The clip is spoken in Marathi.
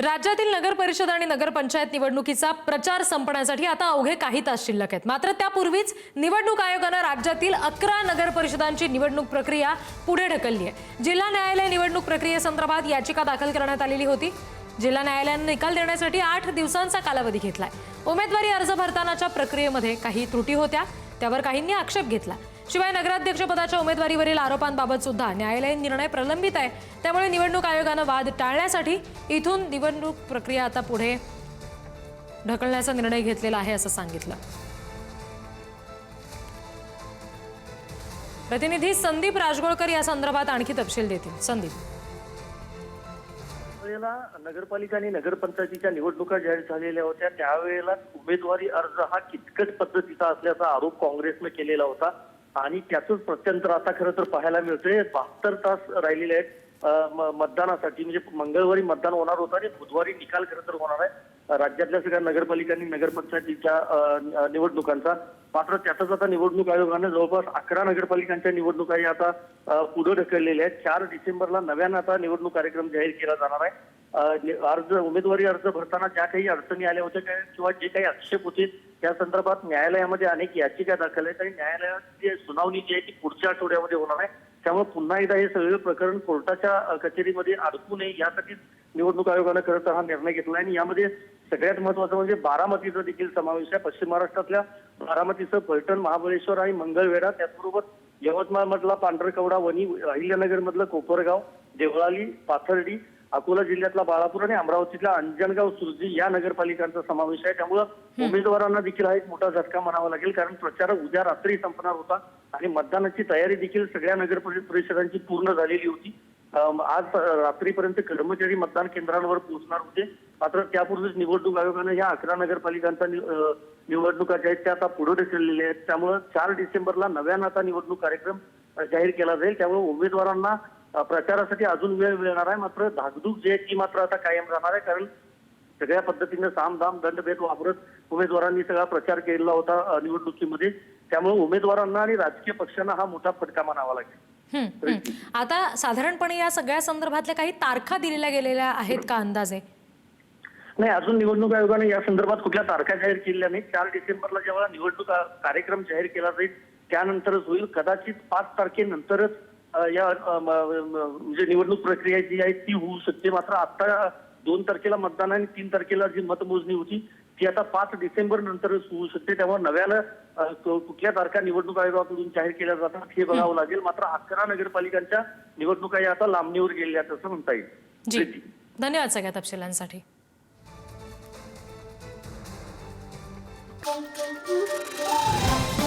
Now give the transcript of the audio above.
राज्यातील नगर परिषद आणि नगरपंचायत निवडणुकीचा प्रचार संपण्यासाठी आता अवघे काही तास शिल्लक आहेत. मात्र त्यापूर्वीच निवडणूक आयोगानं राज्यातील अकरा नगर परिषदांची निवडणूक प्रक्रिया पुढे ढकलली आहे. जिल्हा न्यायालय निवडणूक प्रक्रियेसंदर्भात याचिका दाखल करण्यात आलेली होती. जिल्हा न्यायालयानं निकाल देण्यासाठी आठ दिवसांचा कालावधी घेतलाय. उमेदवारी अर्ज भरतानाच्या प्रक्रियेमध्ये काही त्रुटी होत्या. त्यावर काहींनी आक्षेप घेतला. शिवाय नगराध्यक्षपदाच्या उमेदवारीवरील आरोपांबाबत सुद्धा न्यायालयीन निर्णय प्रलंबित आहे. त्यामुळे निवडणूक आयोगानं वाद टाळण्यासाठी इथून निवडणूक प्रक्रिया आता पुढे ढकलण्याचा निर्णय घेतलेला आहे असं सांगितलं. प्रतिनिधी संदीप राजगोळकर या संदर्भात आणखी तपशील देतील. संदीप. नगरपालिका आणि नगरपंचायतीच्या निवडणुका जाहीर झालेल्या होत्या त्यावेळेला उमेदवारी अर्ज हा किचकट पद्धतीचा असल्याचा आरोप काँग्रेसनं केलेला होता. आणि त्याचंच प्रत्यंतर आता खरं तर पाहायला मिळतंय बहात्तर तास राहिलेले आहेत. मतदानासाठी म्हणजे मंगळवारी मतदान होणार होतं आणि बुधवारी निकाल खरं तर होणार आहे. राज्यातल्या सगळ्या नगरपालिका आणि नगरपंचायतीच्या निवडणुकांचा मात्र त्यातच आता निवडणूक आयोगानं जवळपास अकरा नगरपालिकांच्या निवडणुकाही आता पुढे ढकललेल्या आहेत. चार डिसेंबरला नव्यानं आता निवडणूक कार्यक्रम जाहीर केला जाणार आहे. अर्ज उमेदवारी अर्ज भरताना ज्या काही अडचणी आल्या होत्या किंवा जे काही आक्षेप होते त्या संदर्भात न्यायालयामध्ये अनेक याचिका दाखल आहेत आणि न्यायालयाची सुनावणी जी आहे ती पुढच्या आठवड्यामध्ये होणार आहे. त्यामुळे पुन्हा एकदा हे सगळं प्रकरण कोर्टाच्या कचेरीमध्ये अडकू नये यासाठी निवडणूक आयोगानं खरं तर हा निर्णय घेतला आणि यामध्ये सगळ्यात महत्वाचं म्हणजे बारामतीचा देखील समावेश आहे. पश्चिम महाराष्ट्रातल्या बारामतीचं फलटण महाबळेश्वर आणि मंगळवेढा त्याचबरोबर यवतमाळ मधला पांढरकवडा वणी अहिल्यानगर मधलं कोपरगाव देवळाली पाथर्डी अकोला जिल्ह्यातला बाळापूर आणि अमरावतीतल्या अंजनगाव सुरजी या नगरपालिकांचा समावेश आहे. त्यामुळं उमेदवारांना देखील हा एक मोठा झटका म्हणावा लागेल कारण प्रचार उद्या रात्री संपणार होता आणि मतदानाची तयारी देखील सगळ्या नगर परि- परिषदांची पूर्ण झालेली होती. आज रात्रीपर्यंत कर्मचारी मतदान केंद्रांवर पोहोचणार होते. मात्र त्यापूर्वीच निवडणूक आयोगानं या अकरा नगरपालिकांचा निवडणुका ज्या आहेत त्या आता पुढे ढकललेल्या आहेत. त्यामुळं चार डिसेंबरला नव्यानं आता निवडणूक कार्यक्रम जाहीर केला जाईल. त्यामुळे उमेदवारांना प्रचारासाठी अजून वेळ मिळणार आहे. मात्र धाकधूक जी आहे ती मात्र आता कायम राहणार आहे. कारण सगळ्या पद्धतीनं सामदाम दंडभेद वापरत उमेदवारांनी सगळा प्रचार केलेला होता निवडणुकीमध्ये. त्यामुळे उमेदवारांना आणि राजकीय पक्षांना हा मोठा फटका म्हणावा लागेल. आता साधारणपणे या सगळ्या संदर्भातल्या काही तारखा दिलेल्या गेलेल्या आहेत का अंदाजे? नाही अजून निवडणूक आयोगाने या संदर्भात कुठल्या तारखा जाहीर केलेल्या नाही चार डिसेंबरला जेव्हा निवडणूक कार्यक्रम जाहीर केला जाईल त्यानंतरच होईल. कदाचित पाच तारखेनंतरच या म्हणजे निवडणूक प्रक्रिया जी आहे ती होऊ शकते. मात्र आता दोन तारखेला मतदान आणि तीन तारखेला जी मतमोजणी होती ती आता पाच डिसेंबर नंतरच होऊ शकते. त्यामुळे नव्यानं कुठल्या तारखा निवडणूक आयोगाकडून जाहीर केल्या जातात हे बघावं लागेल. मात्र अकरा नगरपालिकांच्या निवडणुका या आता लांबणीवर गेल्या असं म्हणता येईल. धन्यवाद सगळ्या तपशिलांसाठी. Thank you.